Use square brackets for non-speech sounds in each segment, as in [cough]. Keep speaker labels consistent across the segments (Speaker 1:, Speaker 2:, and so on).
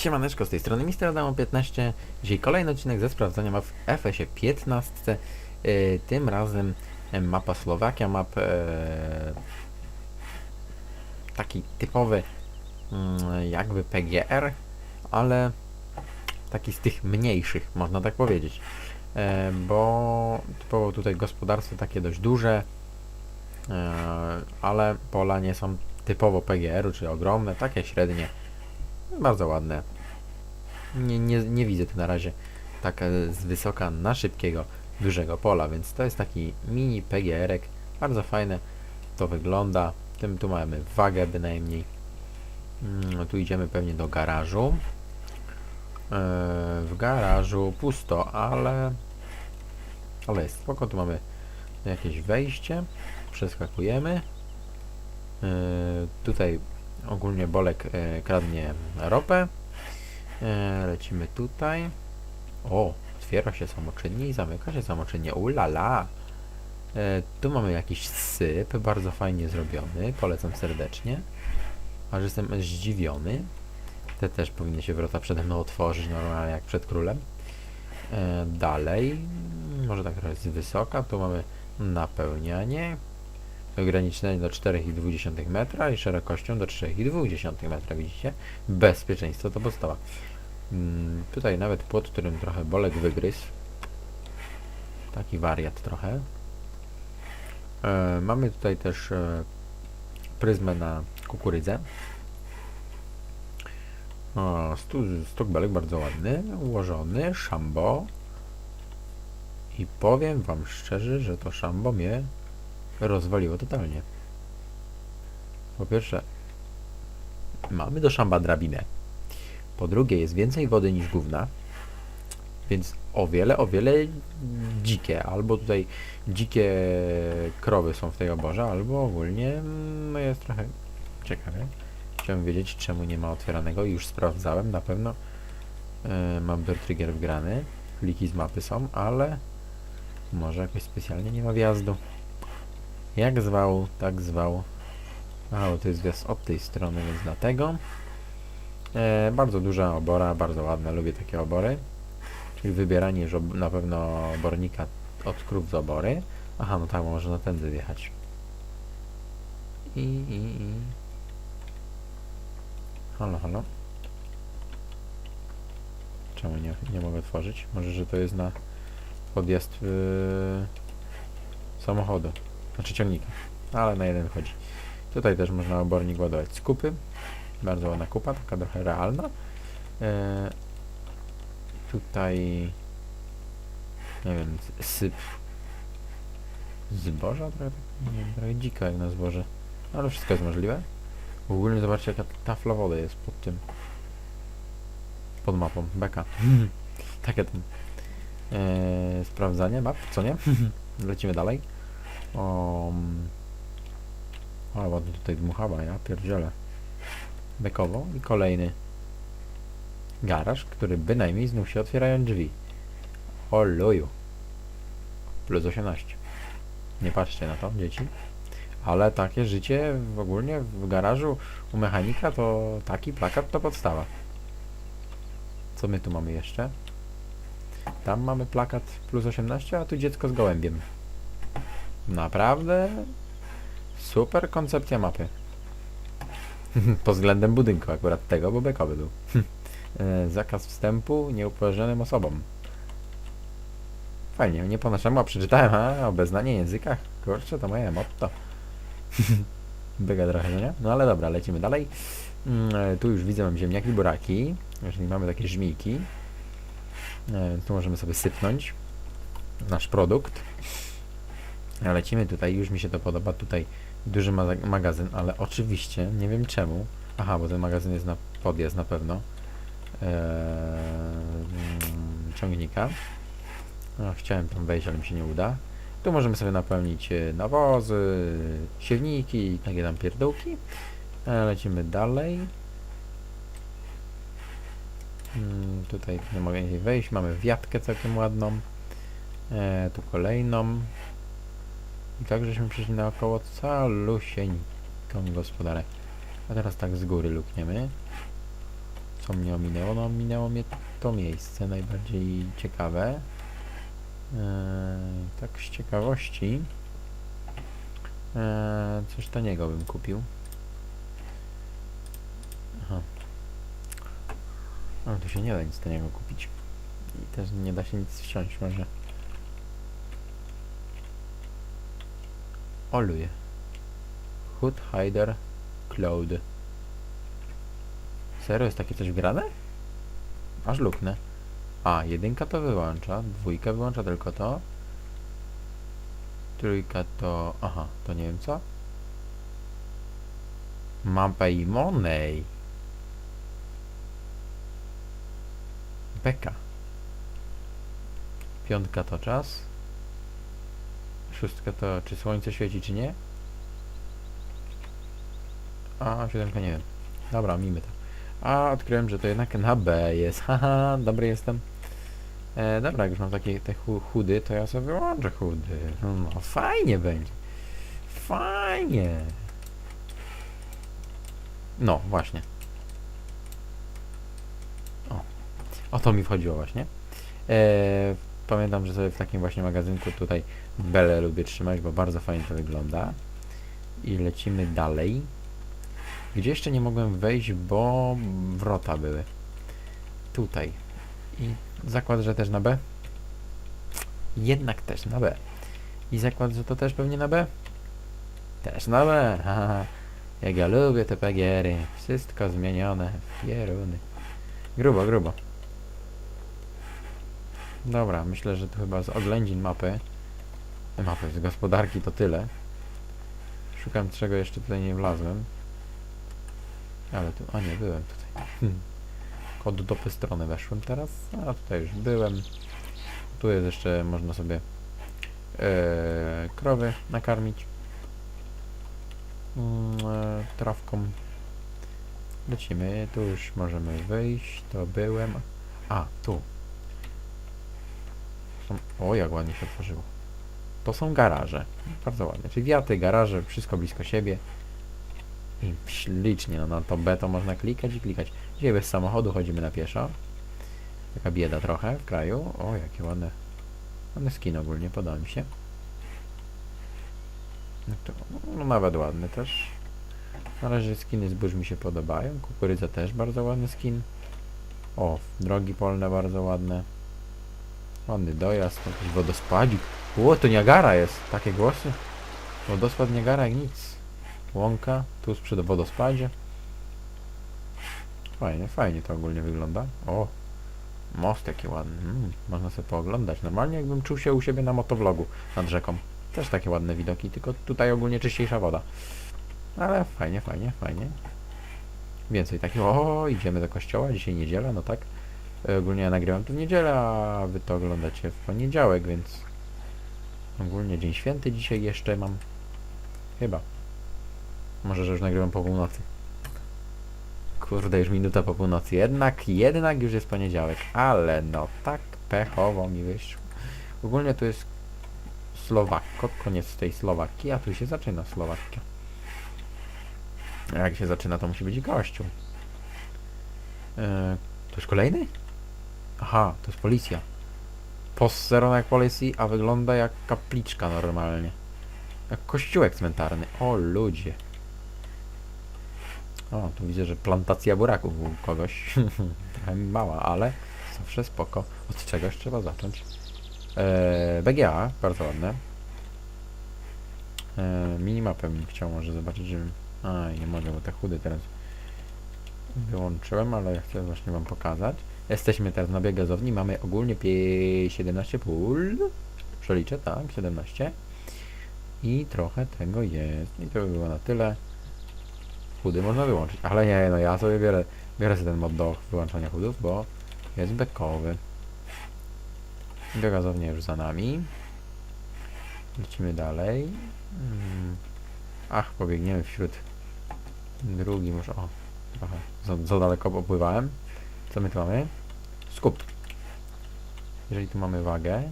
Speaker 1: Siemaneczko, z tej strony Mister Adamo 15. Dzisiaj kolejny odcinek ze sprawdzania map w FS-ie 15. Yy, tym razem e, mapa Słowakia, map e, taki typowy mm, jakby PGR, ale taki z tych mniejszych, można tak powiedzieć. E, bo typowo tutaj gospodarstwo takie dość duże, e, ale pola nie są typowo PGR-u, czyli ogromne, takie średnie. Bardzo ładne. Nie, nie, nie widzę tu na razie tak e, z wysoka na szybkiego, dużego pola, więc to jest taki mini PGR-ek. Bardzo fajne to wygląda. Tym tu mamy wagę bynajmniej. Mm, tu idziemy pewnie do garażu. E, w garażu pusto, ale ale jest spoko. Tu mamy jakieś wejście. Przeskakujemy. E, tutaj ogólnie Bolek e, kradnie ropę. E, lecimy tutaj. O, otwiera się samoczynnie i zamyka się samoczynnie. Ulala! E, tu mamy jakiś syp, bardzo fajnie zrobiony. Polecam serdecznie. Aż jestem zdziwiony. Te też powinny się wrota przede mną otworzyć normalnie jak przed królem. E, dalej, może tak trochę z wysoka, tu mamy napełnianie. Ograniczenie do 4,2 metra i szerokością do 3,2 metra, widzicie? Bezpieczeństwo to podstawa. Mm, tutaj nawet płot, którym trochę bolek wygryzł. Taki wariat trochę. E, mamy tutaj też e, pryzmę na kukurydzę. O, stok belek bardzo ładny, ułożony, szambo. I powiem wam szczerze, że to szambo mnie rozwaliło totalnie. Po pierwsze, mamy do szamba drabinę. Po drugie, jest więcej wody niż gówna. Więc o wiele, o wiele dzikie. Albo tutaj dzikie krowy są w tej oborze, albo ogólnie no jest trochę ciekawie. Chciałem wiedzieć, czemu nie ma otwieranego. Już sprawdzałem, na pewno yy, mam Bear Trigger wgrany. Pliki z mapy są, ale może jakoś specjalnie nie ma wjazdu. Jak zwał, tak zwał. A, to jest wjazd od tej strony, więc dlatego. E, bardzo duża obora, bardzo ładna, lubię takie obory. Czyli wybieranie już na pewno obornika od krów z obory. Aha, no tak, można tędy wjechać. I, i, i. Halo, halo. Czemu nie, nie mogę otworzyć? Może, że to jest na podjazd yy, samochodu. Znaczy ciągnika. Ale na jeden chodzi. Tutaj też można obornik ładować z kupy. Bardzo ładna kupa, taka trochę realna. E, tutaj nie wiem, syp zboża trochę, nie wiem, trochę dziko jak na zboże. Ale wszystko jest możliwe. Ogólnie zobaczcie jaka tafla wody jest pod tym. Pod mapą. Beka. [laughs] Takie tam e, sprawdzanie map, co nie? [laughs] Lecimy dalej. O, ale ładnie tutaj dmuchała, ja pierdzielę. Bekowo i kolejny garaż, który bynajmniej znów się otwierają drzwi. O luju. Plus 18. Nie patrzcie na to, dzieci. Ale takie życie w ogólnie w garażu u mechanika to taki plakat to podstawa. Co my tu mamy jeszcze? Tam mamy plakat plus 18, a tu dziecko z gołębiem. Naprawdę super koncepcja mapy. [laughs] Pod względem budynku akurat tego, bo bekowy był. [laughs] E, Zakaz wstępu nieupoważnionym osobom. Fajnie, nie po naszemu, a przeczytałem, a obeznanie językach. Kurczę, to moje motto. [laughs] Byga trochę, no nie? No ale dobra, lecimy dalej. Mm, e, tu już widzę, mam ziemniaki, buraki. Jeżeli mamy takie żmijki. E, tu możemy sobie sypnąć nasz produkt. Lecimy tutaj, już mi się to podoba. Tutaj duży ma magazyn, ale oczywiście nie wiem czemu. Aha, bo ten magazyn jest na podjazd na pewno. Eee, ciągnika. No, chciałem tam wejść, ale mi się nie uda. Tu możemy sobie napełnić e, nawozy, siewniki i takie tam pierdółki. E, lecimy dalej. Mm, tutaj nie mogę wejść. Mamy wiatkę całkiem ładną. E, tu kolejną. I tak żeśmy przeszli naokoło calusieńką gospodarę. A teraz tak z góry lukniemy. co mnie ominęło? No ominęło mnie to miejsce najbardziej ciekawe. Eee, tak z ciekawości. Eee, coś taniego bym kupił. Aha. Ale tu się nie da nic taniego kupić. I też nie da się nic wsiąść może. Oluje. Hood Hider Cloud. Serio jest takie coś wgrane? Aż luknę. A, jedynka to wyłącza, dwójka wyłącza tylko to. Trójka to... Aha, to nie wiem co. Mapę i Money. Beka. Piątka to czas. Szóstka to czy słońce świeci, czy nie. A, siódemka nie wiem. Dobra, mimy to. A, odkryłem, że to jednak na B jest. [laughs] Haha, dobry jestem. E, dobra, jak już mam takie te chu chudy, to ja sobie wyłączę chudy. No, fajnie będzie. Fajnie. No, właśnie. O, o to mi wchodziło właśnie. E, pamiętam, że sobie w takim właśnie magazynku tutaj belę lubię trzymać, bo bardzo fajnie to wygląda. I lecimy dalej. Gdzie jeszcze nie mogłem wejść, bo wrota były. Tutaj. I zakład, że też na B? Jednak też na B. I zakład, że to też pewnie na B? Też na B. [laughs] Haha. Jak ja lubię te pegiery. Wszystko zmienione. Pieruny. Grubo, grubo. Dobra, myślę, że to chyba z oględzin mapy. Mapy, z gospodarki to tyle. Szukam czego jeszcze tutaj nie wlazłem. Ale tu, a nie, byłem tutaj. Hmm. [laughs] Kod dopy strony weszłem teraz, a tutaj już byłem. Tu jest jeszcze, można sobie e, krowy nakarmić e, trawką. Lecimy, tu już możemy wyjść, to byłem. A, tu. O, jak ładnie się otworzyło. To są garaże. Bardzo ładnie. Czyli wiaty, garaże, wszystko blisko siebie. I ślicznie, no na to B to można klikać i klikać. Dzisiaj bez samochodu chodzimy na pieszo. Taka bieda trochę w kraju. O, jakie ładne. Ładny skin ogólnie, podoba mi się. No, to, no nawet ładny też. Na razie skiny zbóż mi się podobają. Kukurydza też bardzo ładny skin. O, drogi polne bardzo ładne. Ładny dojazd, jakiś wodospadzik. O, to Niagara jest. Takie głosy. Wodospad Niagara jak nic. Łąka, tu przy wodospadzie. Fajnie, fajnie to ogólnie wygląda. O, most jaki ładny. Mm, można sobie pooglądać. Normalnie jakbym czuł się u siebie na motowlogu nad rzeką. Też takie ładne widoki, tylko tutaj ogólnie czyściejsza woda. Ale fajnie, fajnie, fajnie. Więcej takich. O, idziemy do kościoła. Dzisiaj niedziela, no tak. E, Ogólnie ja nagrywam tu w niedzielę, a wy to oglądacie w poniedziałek, więc ogólnie dzień święty dzisiaj jeszcze mam. Chyba. Może, że już nagrywam po północy. Kurde, już minuta po północy. Jednak, jednak już jest poniedziałek. Ale no, tak pechowo mi wyszło. Ogólnie tu jest Słowakko, koniec tej Słowakii, a tu się zaczyna Słowakia. A jak się zaczyna, to musi być gościu. Eee, to już kolejny? Aha, to jest policja. Posterunek policji, a wygląda jak kapliczka normalnie. Jak kościółek cmentarny. O ludzie. O, tu widzę, że plantacja buraków u kogoś. [laughs] Trochę mała, ale zawsze spoko. Od czegoś trzeba zacząć. Eee, BGA, bardzo ładne. Eee, minimapę bym chciał może zobaczyć, żebym... A, nie mogę, bo te chudy teraz wyłączyłem, ale ja chcę właśnie wam pokazać. Jesteśmy teraz na bieg gazowni, mamy ogólnie pie- 17 pól. Przeliczę, tak, 17. I trochę tego jest. I to by było na tyle. Chudy można wyłączyć, ale nie, no ja sobie biorę, biorę sobie ten mod do wyłączania chudów, bo jest bekowy. Biogazownia już za nami. Lecimy dalej. Mm. Ach, pobiegniemy wśród drugi może. O, trochę za, za daleko popływałem. Co my tu mamy? Skup. Jeżeli tu mamy wagę,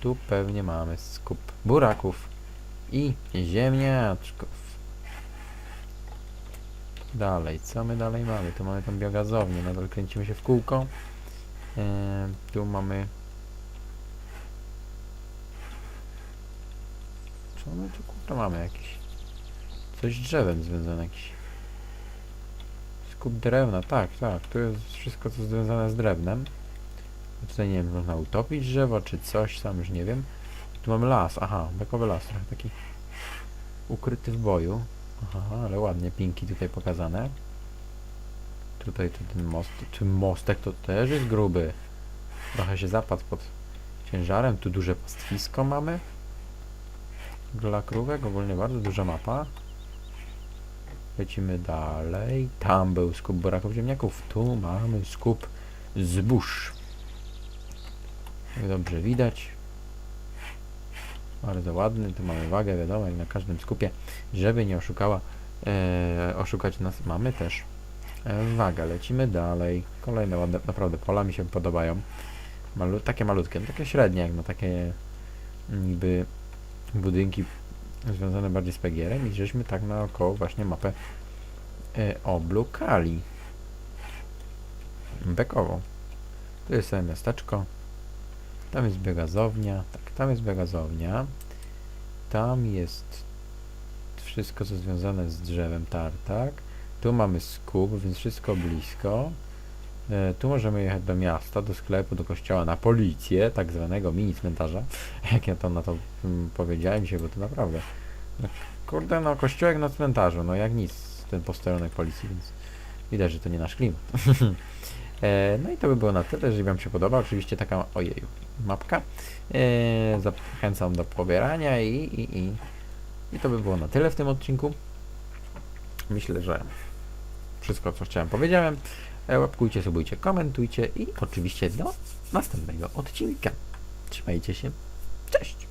Speaker 1: tu pewnie mamy skup buraków i ziemniaczków. Dalej, co my dalej mamy? Tu mamy tą biogazownię, nadal kręcimy się w kółko. Tu mamy... Co my tu kurde mamy jakiś... Coś z drzewem związane, jakiś... Skup drewna, tak, tak, tu jest wszystko co związane z drewnem. Tutaj nie wiem, można utopić drzewo, czy coś tam, już nie wiem. Tu mamy las, aha, bekowy las, trochę taki ukryty w boju. Aha, ale ładnie pinki tutaj pokazane. Tutaj to ten most, czy mostek to też jest gruby. Trochę się zapadł pod ciężarem. Tu duże pastwisko mamy. Dla krówek, ogólnie bardzo duża mapa. Lecimy dalej. Tam był skup buraków ziemniaków. Tu mamy skup zbóż. Dobrze widać. Bardzo ładny. Tu mamy wagę, wiadomo, jak na każdym skupie. Żeby nie oszukała, e, oszukać nas, mamy też e, wagę. Lecimy dalej. Kolejne ładne, naprawdę pola mi się podobają. Malu takie malutkie, no takie średnie, jak na takie niby budynki związane bardziej z pegierem i żeśmy tak naokoło właśnie mapę e, oblukali. Bekową. Tu jest sobie miasteczko. Tam jest biogazownia. Tak, tam jest biogazownia. Tam jest wszystko co związane z drzewem tartak. Tu mamy skup, więc wszystko blisko. E, tu możemy jechać do miasta, do sklepu, do kościoła, na policję, tak zwanego mini cmentarza. [laughs] Jak ja to na to mm, powiedziałem dzisiaj, bo to naprawdę. Kurde, no kościółek na cmentarzu, no jak nic, ten posterunek policji, więc widać, że to nie nasz klimat. [laughs] e, no i to by było na tyle, jeżeli Wam się podoba. Oczywiście taka, ojeju, mapka. E, zachęcam do pobierania i, i, i, i to by było na tyle w tym odcinku. Myślę, że wszystko, co chciałem, powiedziałem. Łapkujcie, subujcie, komentujcie i oczywiście do następnego odcinka. Trzymajcie się. Cześć!